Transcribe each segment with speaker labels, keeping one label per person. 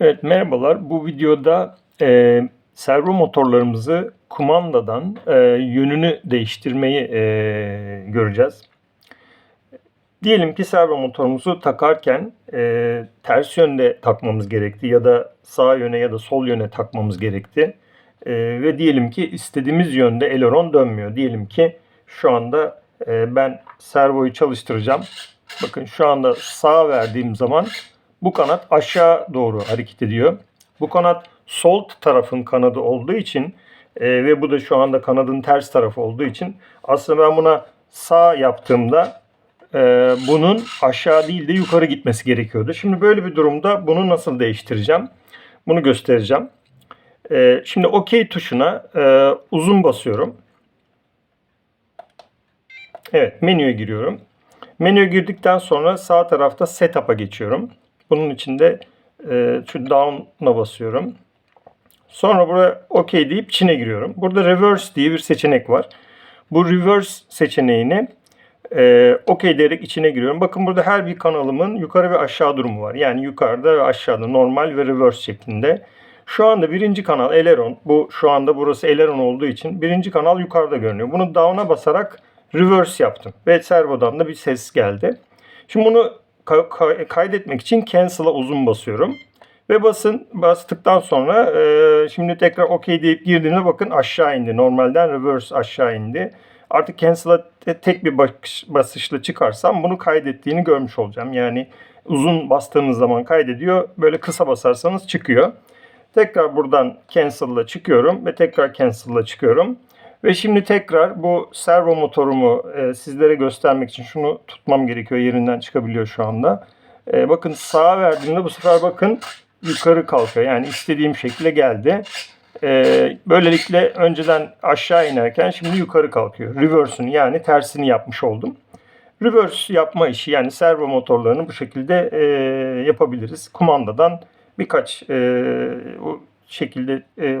Speaker 1: Evet merhabalar. Bu videoda e, servo motorlarımızı kumandadan e, yönünü değiştirmeyi e, göreceğiz. Diyelim ki servo motorumuzu takarken e, ters yönde takmamız gerekti ya da sağ yöne ya da sol yöne takmamız gerekti. E, ve diyelim ki istediğimiz yönde eleron dönmüyor. Diyelim ki şu anda e, ben servoyu çalıştıracağım. Bakın şu anda sağ verdiğim zaman bu kanat aşağı doğru hareket ediyor. Bu kanat sol tarafın kanadı olduğu için e, ve bu da şu anda kanadın ters tarafı olduğu için aslında ben buna sağ yaptığımda e, bunun aşağı değil de yukarı gitmesi gerekiyordu. Şimdi böyle bir durumda bunu nasıl değiştireceğim? Bunu göstereceğim. E, şimdi OK tuşuna e, uzun basıyorum. Evet menüye giriyorum. Menüye girdikten sonra sağ tarafta Setup'a geçiyorum. Bunun içinde e, şu Down'a basıyorum. Sonra buraya OK deyip Çin'e giriyorum. Burada Reverse diye bir seçenek var. Bu Reverse seçeneğini e, OK diyerek içine giriyorum. Bakın burada her bir kanalımın yukarı ve aşağı durumu var. Yani yukarıda ve aşağıda normal ve reverse şeklinde. Şu anda birinci kanal Eleron. Bu şu anda burası Eleron olduğu için birinci kanal yukarıda görünüyor. Bunu down'a basarak reverse yaptım. Ve servodan da bir ses geldi. Şimdi bunu kaydetmek için cancel'a uzun basıyorum. Ve basın bastıktan sonra e, şimdi tekrar OK deyip girdiğimde bakın aşağı indi. Normalden reverse aşağı indi. Artık cancel'a te- tek bir basışla çıkarsam bunu kaydettiğini görmüş olacağım. Yani uzun bastığınız zaman kaydediyor. Böyle kısa basarsanız çıkıyor. Tekrar buradan cancel'la çıkıyorum ve tekrar cancel'la çıkıyorum. Ve şimdi tekrar bu servo motorumu e, sizlere göstermek için şunu tutmam gerekiyor. Yerinden çıkabiliyor şu anda. E, bakın sağa verdiğimde bu sefer bakın yukarı kalkıyor. Yani istediğim şekilde geldi. E, böylelikle önceden aşağı inerken şimdi yukarı kalkıyor. Reverse'ünü yani tersini yapmış oldum. Reverse yapma işi yani servo motorlarını bu şekilde e, yapabiliriz. Kumandadan birkaç e, şekilde e,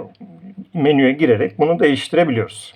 Speaker 1: menüye girerek bunu değiştirebiliyoruz.